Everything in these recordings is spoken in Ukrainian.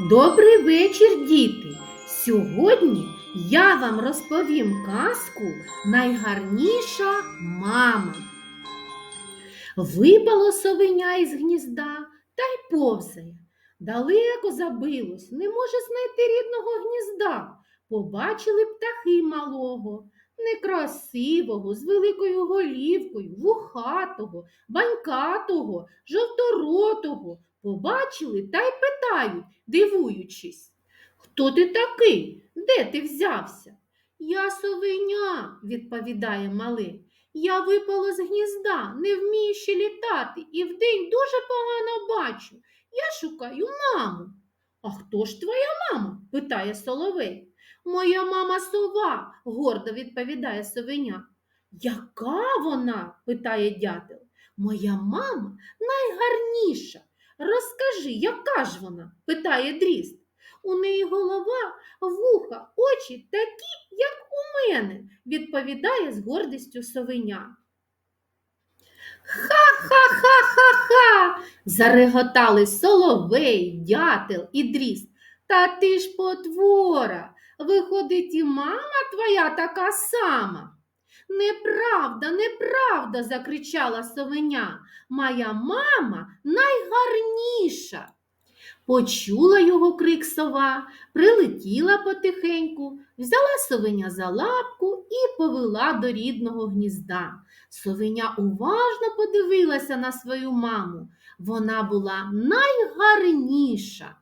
Добрий вечір, діти! Сьогодні я вам розповім казку Найгарніша мама. Випало совеня із гнізда та й повзає. Далеко забилось, не може знайти рідного гнізда. Побачили птахи малого, некрасивого, з великою голівкою, вухатого, банькатого, жовторотого. Побачили та й питають, дивуючись. Хто ти такий? Де ти взявся? Я совеня, відповідає малий. Я випала з гнізда, не вмію ще літати і вдень дуже погано бачу. Я шукаю маму. А хто ж твоя мама? питає соловей. Моя мама сова, гордо відповідає совеня. Яка вона? питає дятел. Моя мама найгарніша. Розкажи, яка ж вона? питає дріст. У неї голова, вуха, очі такі, як у мене, відповідає з гордістю совеня. Ха-ха-ха-ха-ха. зареготали соловей, дятел і дріст. Та ти ж потвора. Виходить, і мама твоя така сама. Неправда, неправда, закричала совеня. Моя мама найгарніша. Почула його крик сова, прилетіла потихеньку, взяла совеня за лапку і повела до рідного гнізда. Совеня уважно подивилася на свою маму. Вона була найгарніша.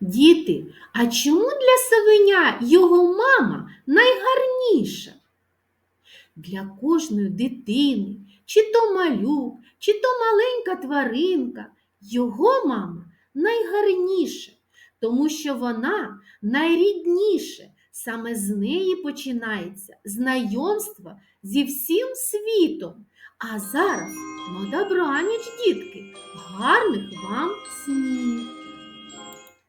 Діти, а чому для совеня його мама найгарніша? Для кожної дитини, чи то малюк, чи то маленька тваринка, його мама найгарніша, тому що вона найрідніше. Саме з неї починається знайомство зі всім світом. А зараз ну добраніч, дітки, гарних вам!